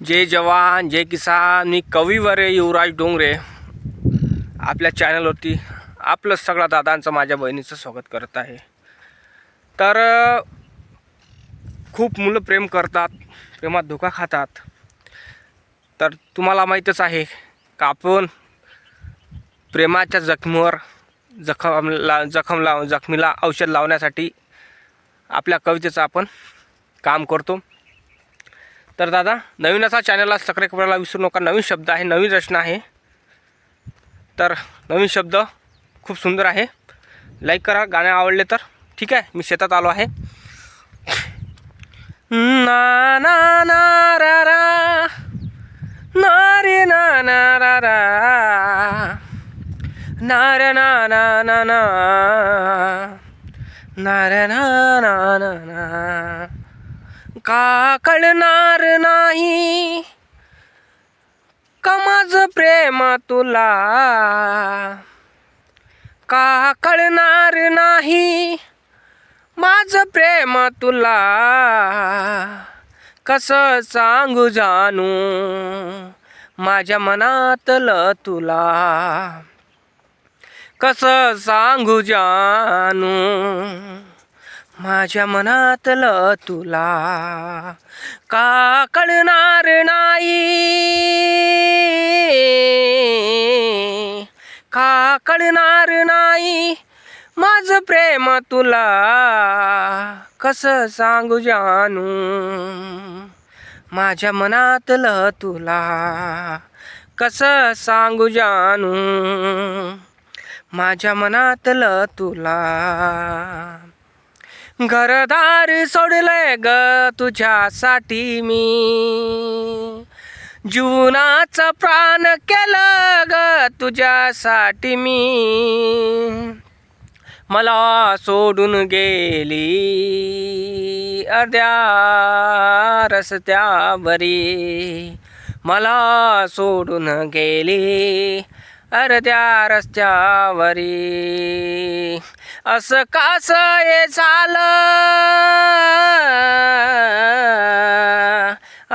जय जवान जय किसान. मी कविवरे युवराज डोंगरे. आपल्या चॅनलवरती आपलं सगळ्या दादांचं माझ्या बहिणीचं स्वागत करत आहे. तर खूप मुलं प्रेम करतात प्रेमात धोका खातात. तर तुम्हाला माहीतच आहे का आपण प्रेमाच्या जखमीवर जखम ला जखम लाव जखमीला औषध लावण्यासाठी आपल्या कवितेचं आपण काम करतो. तर दादा नवीन असा चॅनलला सबस्क्राईब करायला विसरू नका. नवीन शब्द आहे नवीन रचना आहे. तर नवीन शब्द खूप सुंदर आहे. लाईक करा गाणे आवडले तर. ठीक आहे मी शेतात आलो आहे. ना ना ना रा रा. ना रे ना ना रा रा. ना रे ना ना ना ना. ना रे ना ना ना ना. का कळणार नाही? का माझं प्रेम तुला? का कळणार नाही? माझं प्रेम तुला? कसं सांगू जाणू माझ्या मनातलं तुला? कसं सांगू जानू? माझ्या मनातलं तुला का कळणार नाही? का कळणार नाही? माझं प्रेम तुला कसं सांगू जानू? माझ्या मनातलं तुला कसं सांगू जानू? माझ्या मनातलं तुला घरदार सोडलंय ग तुझ्यासाठी मी. जीवनाचं प्राण केलं ग तुझ्यासाठी मी. मला सोडून गेली अर्ध्या रस्त्यावरी. मला सोडून गेली अर्ध्या रस्त्यावरी. असं कसं हे झालं?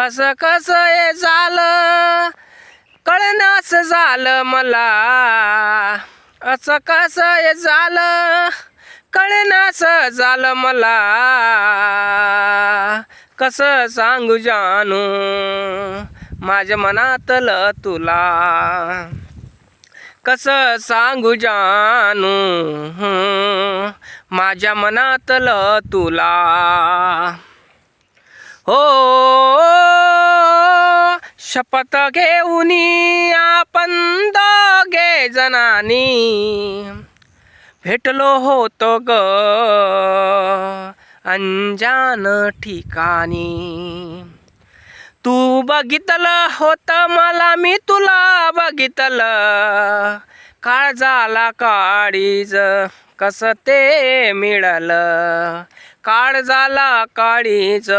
असं कसं हे झालं? कळनास झालं मला. असं कसं हे झालं? कळनास झालं मला. कसं सांगू जानू? माझ्या मनातलं तुला. कसं सांगू जानू? माझ्या मनातलं तुला. हो शपथ घेऊन आपण दोघे जणांनी भेटलो होतो ग. अंजान ठिकाणी. तू बघितलं होतं मला मी तुला बघितलं. काळ झाला काळीज कसं ते मिळालं. काळ झाला काळीज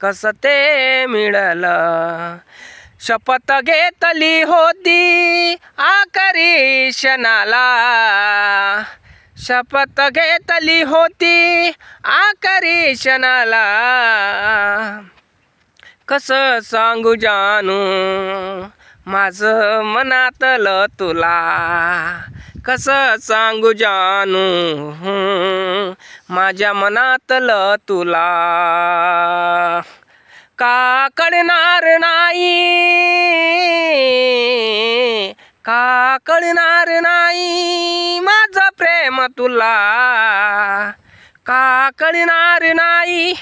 कसं ते मिळालं. शपथ घेतली होती आकरी क्षणाला. शपथ घेतली होती आकरी क्षणाला. कसं सांगू जानू? माझं मनातलं तुला कसं सांगू जानू? माझ्या मनातलं तुला का कळणार नाही? का कळणार नाही माझं प्रेम तुला? का कळणार नाही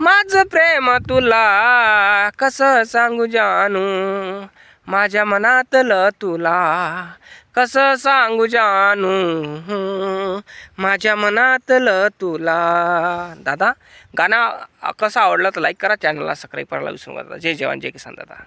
माझं प्रेम तुला कसं सांगू जानू? माझ्या मनातलं तुला. कसं सांगू जानू? माझ्या मनातलं तुला. दादा गाणं कसं आवडलं तर लाईक करा चॅनलला सबस्क्राईब करायला विसरू नका. जय जवान जय किसान दादा.